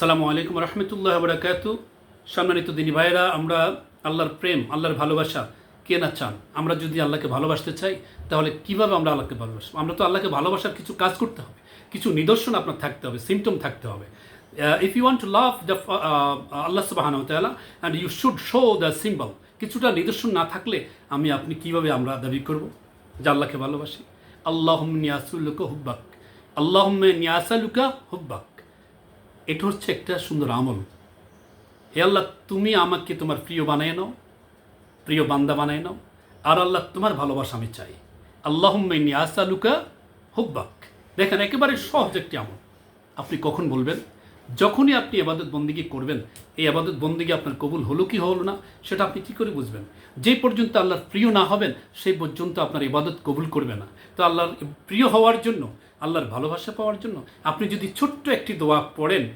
সালামু আলাইকুম রহমতুল্লাহ বরাকাত। সম্মানিত দিনী ভাইরা আমরা আল্লাহর প্রেম, আল্লাহর ভালোবাসা কে না চান? আমরা যদি আল্লাহকে ভালোবাসতে চাই, তাহলে কীভাবে আমরা আল্লাহকে ভালোবাসবো? আমরা তো আল্লাহকে ভালোবাসার কিছু কাজ করতে হবে, কিছু নিদর্শন আপনার থাকতে হবে সিমটম থাকতে হবে। If you want to love the Allah সুবাহান তালা and you should show the symbol কিছুটা নিদর্শন না থাকলে আমি আপনি কীভাবে আমরা দাবি করব? যে আল্লাহকে ভালোবাসি। আল্লাহ নিয়াসুল্লুকা হুব্বাক আল্লাহ নিয়াসালুকা হুব্বাক। এটা হচ্ছে একটা সুন্দর আমল। হে আল্লাহ, তুমি আমাকে তোমার প্রিয় বানায় নাও, প্রিয় বান্দা বানায় নাও, আর আল্লাহ, তোমার ভালোবাসা আমি চাই। আল্লাহ আসালুকা হুব্বাক। দেখেন, একেবারে সহজ একটি আমল। আপনি কখন বলবেন? যখনই আপনি এবাদত বন্দিগি করবেন, এই আবাদত বন্দিগি আপনার কবুল হলো কি হলো না, সেটা আপনি কী করে বুঝবেন? যে পর্যন্ত আল্লাহর প্রিয় না হবেন, সেই পর্যন্ত আপনার ইবাদত কবুল করবে না। তো আল্লাহর প্রিয় হওয়ার জন্য আল্লাহর ভালোবাসা পাওয়ার জন্য। আপনি যদি ছোট্ট একটি দোয়া পড়েন,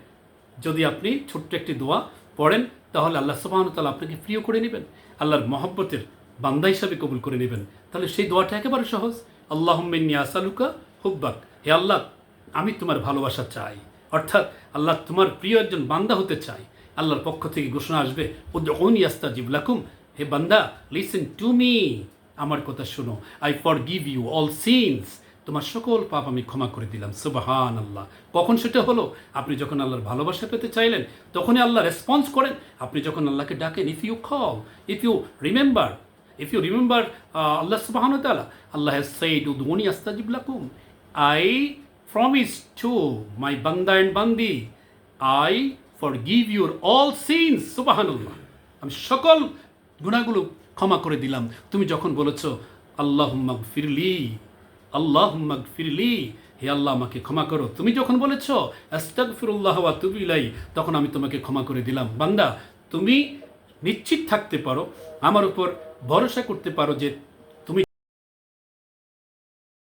যদি আপনি ছোট্ট একটি দোয়া পড়েন, তাহলে আল্লাহ সুবাহতাল্লাহ আপনাকে প্রিয় করে নেবেন, আল্লাহর মহব্বতের বান্দা হিসাবে কবুল করে নেবেন। তাহলে সেই দোয়াটা একেবারে সহজ। আল্লাহ আসালুকা হুব্বাক। হে আল্লাহ, আমি তোমার ভালোবাসা চাই। অর্থাৎ আল্লাহ তোমার প্রিয় একজন বান্দা হতে চাই। আল্লাহর পক্ষ থেকে ঘোষণা আসবে উদ্দিন ইয়াস্তা জিবলাকুম হে বান্দা লিসেন টু মি আমার কথা শোনো। I forgive you all sins তোমার সকল পাপ আমি ক্ষমা করে দিলাম সুবাহান আল্লাহ কখন সেটা হলো? আপনি যখন আল্লাহর ভালোবাসা পেতে চাইলেন, তখনই আল্লাহ রেসপন্স করেন। আপনি যখন আল্লাহকে ডাকেন if you call if you remember if you remember Allah সুবাহান তালা আল্লাহ সেইড উদ্মনি আস্তাজিব লাকুম। আই প্রমিস টু মাই বান্দা অ্যান্ড বান্দি I forgive your all sins সুবাহানুল্লাহ। আমি সকল গুণাগুলো ক্ষমা করে দিলাম। তুমি যখন বলেছ আল্লাহ ফিরলি আল্লাহ ফিরলি হে আল্লাহ আমাকে ক্ষমা করো। তুমি যখন বলেছ আস্তাক ফিরুল্লাহ তুবিলাই তখন আমি তোমাকে ক্ষমা করে দিলাম। বান্দা, তুমি নিশ্চিত থাকতে পারো, আমার উপর ভরসা করতে পারো যে